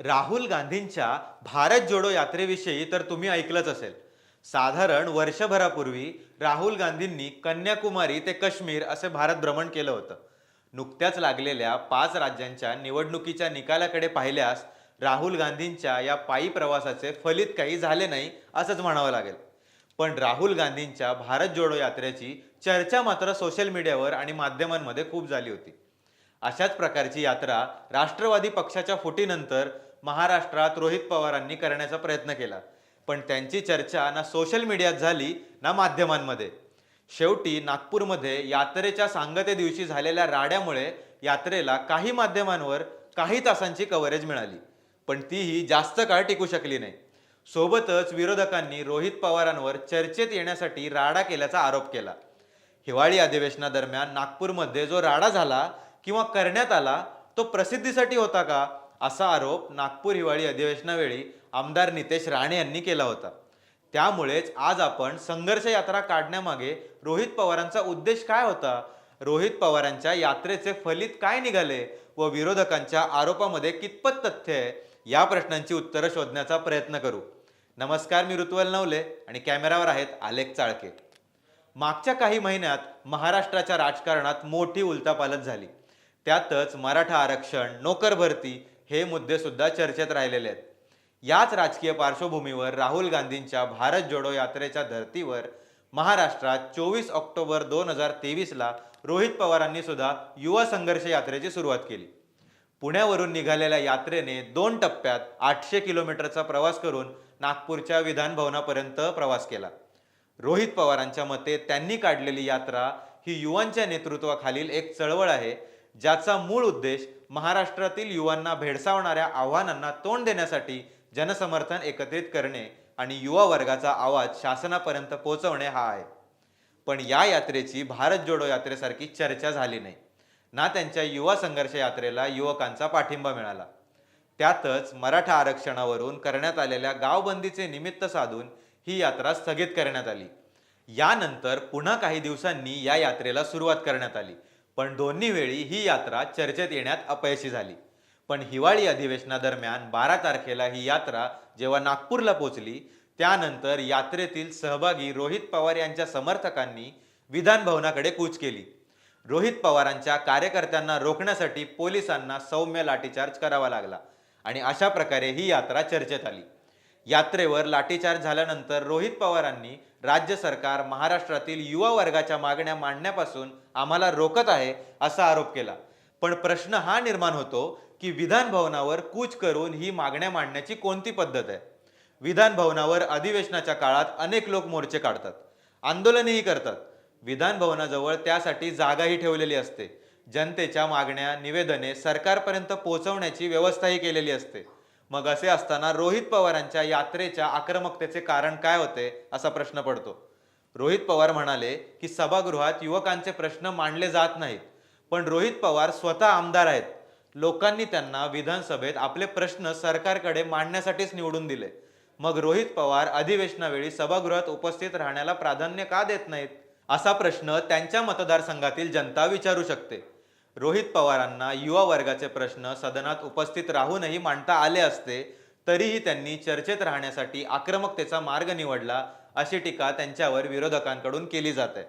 राहुल गांधींच्या भारत जोडो यात्रेविषयी तर तुम्ही ऐकलंच असेल. साधारण वर्षभरापूर्वी राहुल गांधींनी कन्याकुमारी ते काश्मीर असे भारत भ्रमण केलं होतं. नुकत्याच लागलेल्या पाच राज्यांच्या निवडणुकीच्या निकालाकडे पाहिल्यास राहुल गांधींच्या या पायी प्रवासाचे फलित काही झाले नाही असंच म्हणावं लागेल. पण राहुल गांधींच्या भारत जोडो यात्रेची चर्चा मात्र सोशल मीडियावर आणि माध्यमांमध्ये खूप झाली होती. अशाच प्रकारची यात्रा राष्ट्रवादी पक्षाच्या फुटीनंतर महाराष्ट्रात रोहित पवारांनी करण्याचा प्रयत्न केला. पण त्यांची चर्चा ना सोशल मीडियात झाली ना माध्यमांमध्ये. शेवटी नागपूरमध्ये यात्रेच्या सांगते दिवशी झालेल्या राड्यामुळे यात्रेला काही माध्यमांवर काही तासांची कव्हरेज मिळाली. पण तीही जास्त काळ टिकू शकली नाही. सोबतच विरोधकांनी रोहित पवारांवर चर्चेत येण्यासाठी राडा केल्याचा आरोप केला. हिवाळी अधिवेशनादरम्यान नागपूरमध्ये जो राडा झाला किंवा करण्यात आला तो प्रसिद्धीसाठी होता का? असा आरोप नागपूर हिवाळी अधिवेशनावेळी आमदार नितेश राणे यांनी केला होता. त्यामुळेच आज आपण संघर्ष यात्रा काढण्यामागे रोहित पवारांचा उद्देश काय होता? रोहित पवारांच्या यात्रेचे फलित काय निघाले व विरोधकांच्या आरोपामध्ये कितपत तथ्य आहे? या प्रश्नांची उत्तरं शोधण्याचा प्रयत्न करू. नमस्कार मी ऋतुवल नवले आणि कॅमेरावर आहेत आलेख चाळके. मागच्या काही महिन्यात महाराष्ट्राच्या राजकारणात मोठी उलथापालथ झाली. त्यातच मराठा आरक्षण नोकर भरती हे मुद्दे सुद्धा चर्चेत राहिलेले आहेत. याच राजकीय पार्श्वभूमीवर राहुल गांधींच्या भारत जोडो यात्रेच्या धर्तीवर महाराष्ट्रात चोवीस ऑक्टोबर दोन हजार तेवीसला रोहित पवारांनी सुद्धा युवा संघर्ष यात्रेची सुरुवात केली. पुण्यावरून निघालेल्या यात्रेने दोन टप्प्यात आठशे किलोमीटरचा प्रवास करून नागपूरच्या विधान भवनापर्यंत प्रवास केला. रोहित पवारांच्या मते त्यांनी काढलेली यात्रा ही युवांच्या नेतृत्वाखालील एक चळवळ आहे. ज्याचा मूळ उद्देश महाराष्ट्रातील युवांना भेडसावणाऱ्या आव्हानांना तोंड देण्यासाठी जनसमर्थन एकत्रित करणे आणि युवा वर्गाचा आवाज शासनापर्यंत पोहोचवणे हा आहे. पण या यात्रेची भारत जोडो यात्रेसारखी चर्चा झाली नाही. ना त्यांच्या युवा संघर्ष यात्रेला युवकांचा पाठिंबा मिळाला. त्यातच मराठा आरक्षणावरून करण्यात आलेल्या गावबंदीचे निमित्त साधून ही यात्रा स्थगित करण्यात आली. यानंतर पुन्हा काही दिवसांनी या यात्रेला सुरुवात करण्यात आली. पण दोन्ही वेळी ही यात्रा चर्चेत येण्यात अपयशी झाली. पण हिवाळी अधिवेशनादरम्यान बारा तारखेला ही यात्रा जेव्हा नागपूरला पोचली त्यानंतर यात्रेतील सहभागी रोहित पवार यांच्या समर्थकांनी विधान भवनाकडे कूच केली. रोहित पवारांच्या कार्यकर्त्यांना रोखण्यासाठी पोलिसांना सौम्य लाठीचार्ज करावा लागला आणि अशा प्रकारे ही यात्रा चर्चेत आली. यात्रेवर लाठीचार्ज झाल्यानंतर रोहित पवारांनी राज्य सरकार महाराष्ट्रातील युवा वर्गाच्या मागण्या मांडण्यापासून आम्हाला रोखत आहे असा आरोप केला. पण प्रश्न हा निर्माण होतो की विधान भवनावर कूच करून ही मागण्या मांडण्याची कोणती पद्धत आहे? विधान भवनावर अधिवेशनाच्या काळात अनेक लोक मोर्चे काढतात. आंदोलनही करतात. विधान भवनाजवळ त्यासाठी जागाही ठेवलेली असते. जनतेच्या मागण्या निवेदने सरकारपर्यंत पोहोचवण्याची व्यवस्थाही केलेली असते. मग असे असताना रोहित पवारांच्या यात्रेच्या आक्रमकतेचे कारण काय होते असा प्रश्न पडतो. रोहित पवार म्हणाले की सभागृहात युवकांचे प्रश्न मांडले जात नाहीत पण रोहित पवार स्वतः आमदार आहेत. लोकांनी त्यांना विधानसभेत आपले प्रश्न सरकारकडे मांडण्यासाठीच निवडून दिले. मग रोहित पवार अधिवेशनावेळी सभागृहात उपस्थित राहण्याला प्राधान्य का देत नाहीत? असा प्रश्न त्यांच्या मतदारसंघातील जनता विचारू शकते. रोहित पवारांना युवा वर्गाचे प्रश्न सदनात उपस्थित राहूनही मांडता आले असते तरीही त्यांनी चर्चेत राहण्यासाठी आक्रमकतेचा मार्ग निवडला अशी टीका त्यांच्यावर विरोधकांकडून केली जाते.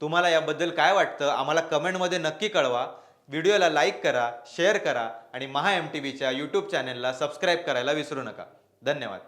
तुम्हाला याबद्दल काय वाटतं? आम्हाला कमेंटमध्ये नक्की कळवा. व्हिडिओला लाईक करा शेअर करा आणि महा एम टी व्हीच्या यूट्यूब चॅनेलला सबस्क्राईब करायला विसरू नका. धन्यवाद.